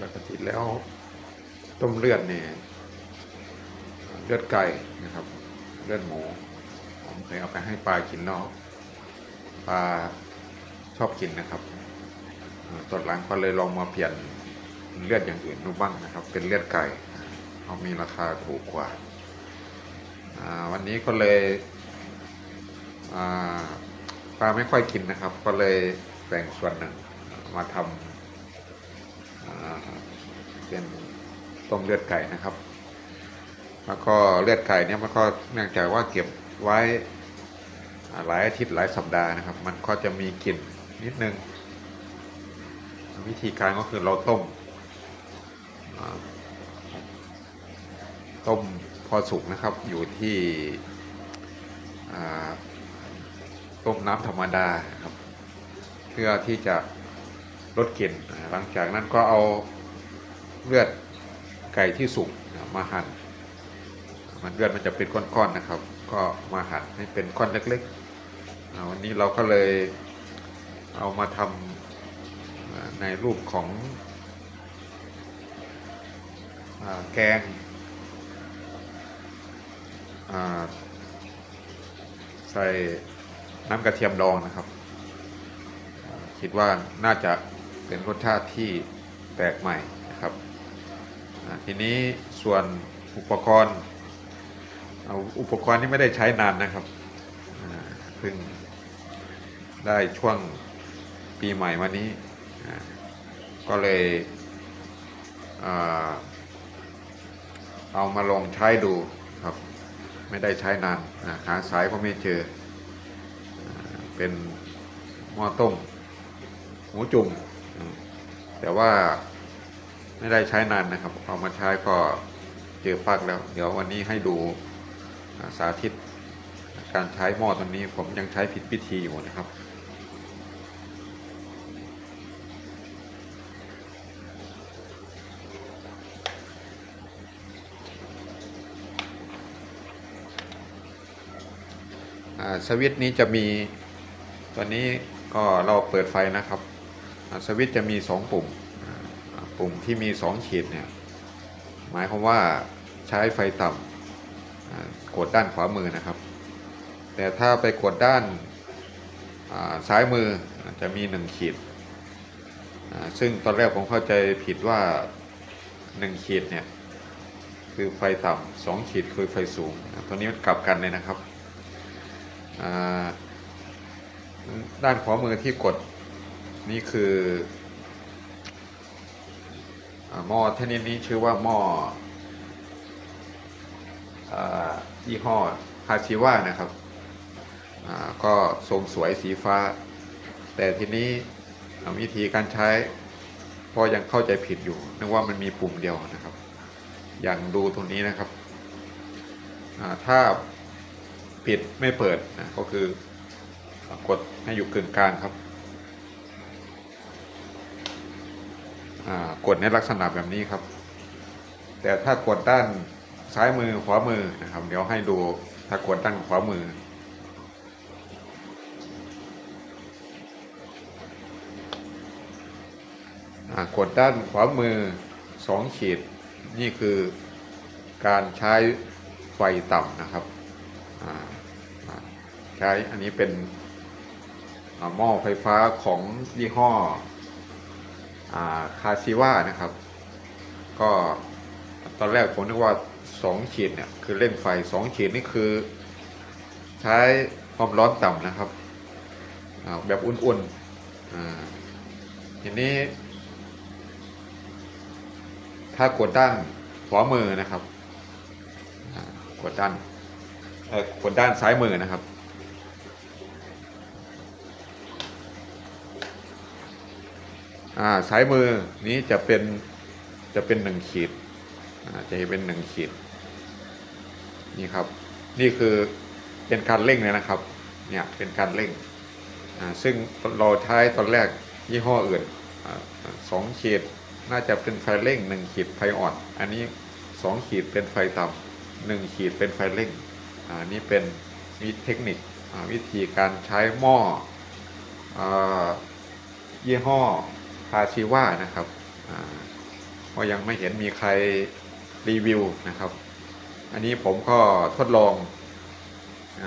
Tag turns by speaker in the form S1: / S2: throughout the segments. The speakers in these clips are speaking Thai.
S1: ปกติแล้วต้มเลือดเนี่ยเลือดไก่นะครับ เลือดหมู ผมเคยเอาไปให้ปลากินแล้วปลาชอบกินนะครับตอนหลังก็เลยลองมาเปลี่ยนเลือดอย่างอื่นดูบ้างนะครับ เป็นเลือดไก่เขามีราคาถูกกว่า วันนี้ก็เลยปลาไม่ค่อยกินนะครับ ก็เลยแบ่งส่วนหนึ่งมาทำ เป็นต้มเลือดไก่นะครับ แล้วก็เลือดไก่เนี่ยมันก็เนื่องจากว่าเก็บไว้หลายอาทิตย์หลายสัปดาห์นะครับ มันก็จะมีกลิ่นนิดนึง วิธีการก็คือเราต้มต้มพอสุกนะครับอยู่ที่ต้มน้ำธรรมดาครับ เพื่อที่จะลดกลิ่นหลังจากนั้นก็เอา เลือดไก่ที่สุกมาหั่นมันเลือดมันจะเป็นก้อนๆนะครับ ก็มาหั่นให้เป็นก้อนเล็กๆวันนี้เราก็เลยเอามาทำในรูปของอแกงใส่น้ำกระเทียมดองนะครับ คิดว่าน่าจะเป็นรสชาติที่แปลกใหม่นะครับ ทีนี้ส่วนอุปกรณ์เอาอุปกรณ์ที่ไม่ได้ใช้นานนะครับเพิ่งได้ช่วงปีใหม่วันนี้ ก็เลยอเอามาลองใช้ดูครับ ไม่ได้ใช้นานหาสายก็ไม่เจออเป็นหม้อต้มหมูจุ่มแต่ว่า ไม่ได้ใช้นานนะครับ เอามาใช้ก็เจอปักแล้ว เดี๋ยววันนี้ให้ดูสาธิต การใช้หม้อตัวนี้ผมยังใช้ผิดวิธีอยู่นะครับสวิตช์นี้จะมีตัวนี้ก็เราเปิดไฟนะครับ สวิตช์จะมี 2 ปุ่ม ปุ่มที่มี 2 ขีดเนี่ยหมายความว่าใช้ไฟต่ำอ่ากดด้านขวามือนะครับ แต่ถ้าไปกดด้านซ้ายมือจะมี 1 ขีด ซึ่งตอนแรกผมเข้าใจผิดว่า 1 ขีดเนี่ย คือไฟต่ำสองขีดคือไฟสูง ตัวนี้มันกลับกันเลยนะครับด้านขวามือที่กดนี่คือ หม้อชนิดนี้ชื่อว่าหม้ออยี่ห้อฮาชิว a นะครับ ก็ทรงสวยสีฟ้า แต่ทีนี้วิธีการใช้ก็ยังเข้าใจผิดอยู่นึกว่ามันมีปุ่มเดียวนะครับ อย่างดูตรงนี้นะครับ ถ้าปิดไม่เปิดนะก็คือกดให้อยู่กึ่งกลางครับอ่า กดในลักษณะแบบนี้ครับ แต่ถ้ากดด้านซ้ายมือขวามือนะครับ เดี๋ยวให้ดูถ้ากดด้านขวามือ กดด้านขวามือสองขีด นี่คือการใช้ไฟต่ำนะครับใช้อันนี้เป็นหม้อไฟฟ้าของยี่ห้อ คาซิว่านะครับ ก็ตอนแรกผมนึกว่า 2 ขีดเนี่ยคือเล่นไฟ 2 ขีดนี่คือ ใช้ความร้อนต่ำนะครับ แบบอุ่นๆอ่าทีนี้ ถ้ากดด้านขวามือนะครับ กดด้านกดด้านซ้ายมือนะครับ อ่าซ้ายมือนี้จะเป็นจะเป็นหนึ่งขีดจะเห็นเป็นหนึ่งขีดนี่ครับ นี่คือเป็นการเร่งเลยนะครับ เนี่ยเป็นการเร่งซึ่งเราใช้ตอนแรกยี่ห้ออื่นอสองขีดน่าจะเป็นไฟเร่งหนึ่งขีดไฟอ่อน อันนี้สองขีดเป็นไฟต่ำหนึ่งขีดเป็นไฟเร่งอ่านี่เป็นวิเทคนิควิธีการใช้หม้ออยี่ห้อ คาชิว่านะครับอ่าก็ยังไม่เห็นมีใครรีวิวนะครับ อันนี้ผมก็ทดลองอ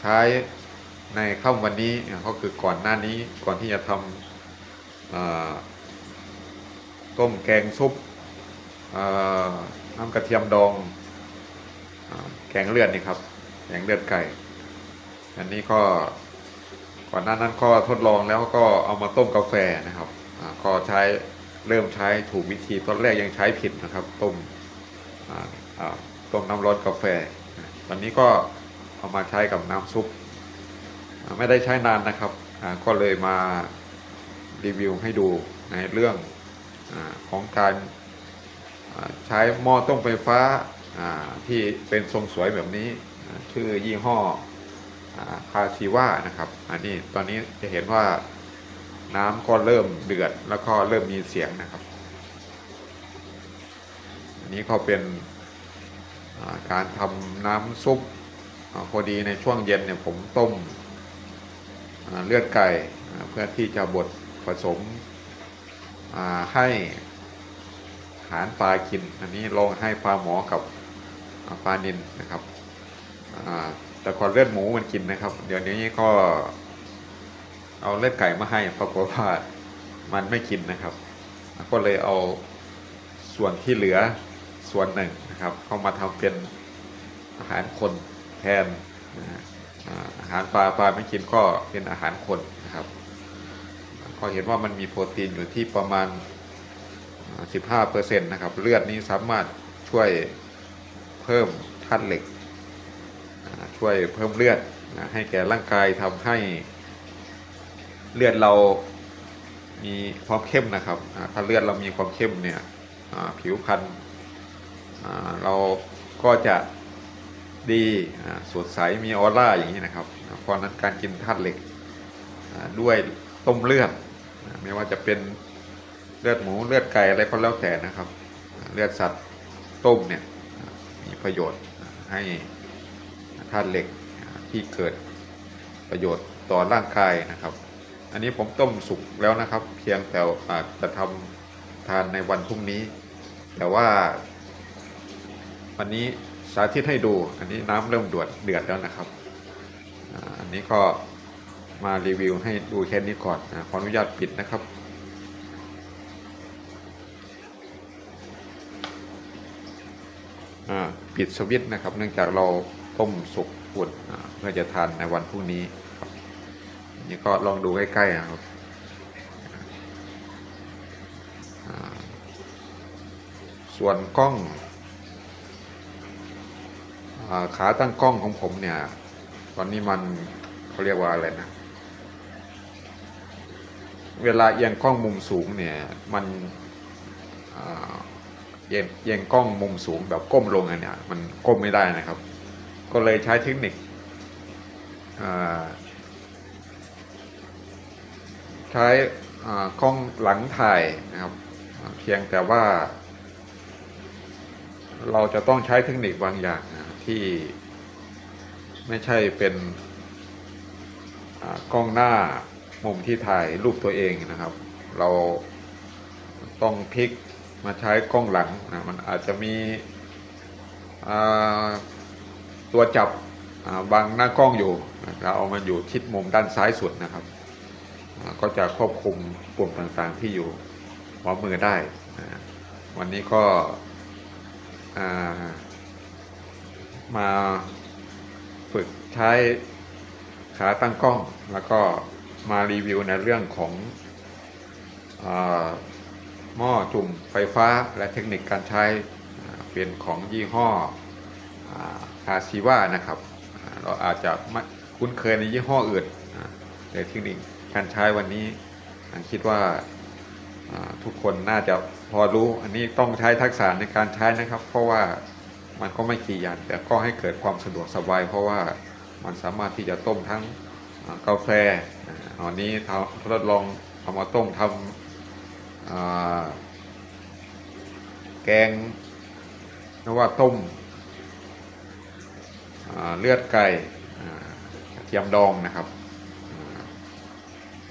S1: ใช้ในค่ำวันนี้ก็คือก่อนหน้านี้ก่อนที่จะทำต้มแกงซุปน้ำกระเทียมดองอแกงเลือดนี่ครับแกงเลือดไก่ อันนี้ก็ อนหน้านั้นก็ทดลองแล้วก็เอามาต้มกาแฟนะครับก็ใช้เริ่มใช้ถูกวิธีตอนแรกยังใช้ผิดนะครับ ต้มต้มน้ำร้อนกาแฟตอนนี้ก็เอามาใช้กับน้ำซุปไม่ได้ใช้นานนะครับก็เลยมารีวิวให้ดูในเรื่องอของการใช้หม้อต้มไฟฟ้าที่เป็นทรงสวยแบบนี้ชื่อยี่ห้อ คาชิว่านะครับอันนี้ตอนนี้จะเห็นว่าน้ำก็เริ่มเดือดแล้วก็เริ่มมีเสียงนะครับ อันนี้ก็เป็นการทำน้ำซุปพอดีในช่วงเย็นเนี่ยผมต้มเลือดไก่เพื่อที่จะบดผสมให้หารปลากิน อันนี้ลองให้ปลาหมอกับอ่าปลานินนะครับ แต่ก่อนเลือดหมูมันกินนะครับ เดี๋ยวนี้ก็ เอาเลือดไก่มาให้ปรากฏว่ามันไม่กินนะครับ ก็เลยเอาส่วนที่เหลือส่วนหนึ่งนะครับ เข้ามาทำเป็นอาหารคนแทนอาหารปลาปลาไม่กินก็เป็นอาหารคนนะครับ ก็เห็นว่ามันมีโปรตีนอยู่ที่ประมาณ 15%นะครับ เลือดนี้สามารถช่วยเพิ่มธาตุเหล็ก ช่วยเพิ่มเลือดนะให้แก่ร่างกายทำให้เลือดเรามีความเข้มนะครับถ้าเลือดเรามีความเข้มเนี่ยผิวพรรณเราก็จะดีสดใสมีออร่าอย่างนี้นะครับเพราะนั้นการกินธาตุเหล็กด้วยต้มเลือดไม่ว่าจะเป็นเลือดหมูเลือดไก่อะไรก็แล้วแต่นะครับ เลือดสัตว์ต้มเนี่ยมีประโยชน์ให้ ธาตุเหล็กที่เกิดประโยชน์ต่อร่างกายนะครับ อันนี้ผมต้มสุกแล้วนะครับ เพียงแต่อาจจะทำทานในวันพรุ่งนี้ แต่ว่าวันนี้สาธิตให้ดู อันนี้น้ำเริ่มดือดเดือดแล้วนะครับ อันนี้ก็มารีวิวให้ดูแค่นี้ก่อนนะขออนุญาตปิดนะครับปิดสวิตช์นะครับ เนื่องจากเรา ต้มสุกอุ่นเพื่อจะทานในวันพรุ่งนี้ครับนี่ก็ลองดูใกล้ๆนะครับส่วนกล้องอขาตั้งกล้องของผมเนี่ย ตอนนี้มันเขาเรียกว่าอะไรนะ เวลาเอียงกล้องมุมสูงเนี่ย มันเอียงเอียงกล้องมุมสูงแบบก้มลงอันเนี้ยมันก้มไม่ได้นะครับ ก็เลยใช้เทคนิคใช้กล้องหลังถ่ายนะครับ เพียงแต่ว่า เราจะต้องใช้เทคนิคบางอย่างนะที่ไม่ใช่เป็นกล้องหน้ามุมที่ถ่ายรูปตัวเองนะครับ เราต้องพลิกมาใช้กล้องหลังนะมันอาจจะมีอ่า ตัวจับบางหน้ากล้องอยู่เราเอามาอยู่ชิดมุมด้านซ้ายสุดนะครับ ก็จะควบคุมปุ่มต่างๆที่อยู่หัวมือได้ วันนี้ก็มาฝึกใช้ขาตั้งกล้อง แล้วก็มารีวิวในเรื่องของอหม้อจุ่มไฟฟ้าและเทคนิคการใช้เป็นของยี่ห้อ คาชิว่านะครับเราอาจจะไม่คุ้นเคยในยี่ห้ออื่นแต่เทคนิคการใช้วันนี้คิดว่าทุกคนน่าจะพอรู้อันนี้ต้องใช้ทักษะในการใช้นะครับ เพราะว่ามันก็ไม่กี่อย่างแต่ก็ให้เกิดความสะดวกสบาย เพราะว่ามันสามารถที่จะต้มทั้งกาแฟอ่าอันนี้ทดลองเอามาต้มทำแกงหรือว่าต้ม เลือดไก่กระเทียมดองนะครับ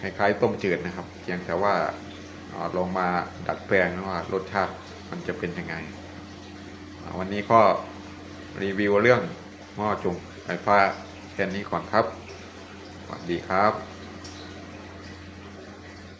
S1: คล้ายๆต้มจืดนะครับ เพียงแต่ว่าลองมาดัดแปลงว่ารสชาติมันจะเป็นยังไง วันนี้ก็รีวิวเรื่องหม้อจุ่มไฟฟ้าแค่นี้ก่อนครับ สวัสดีครับ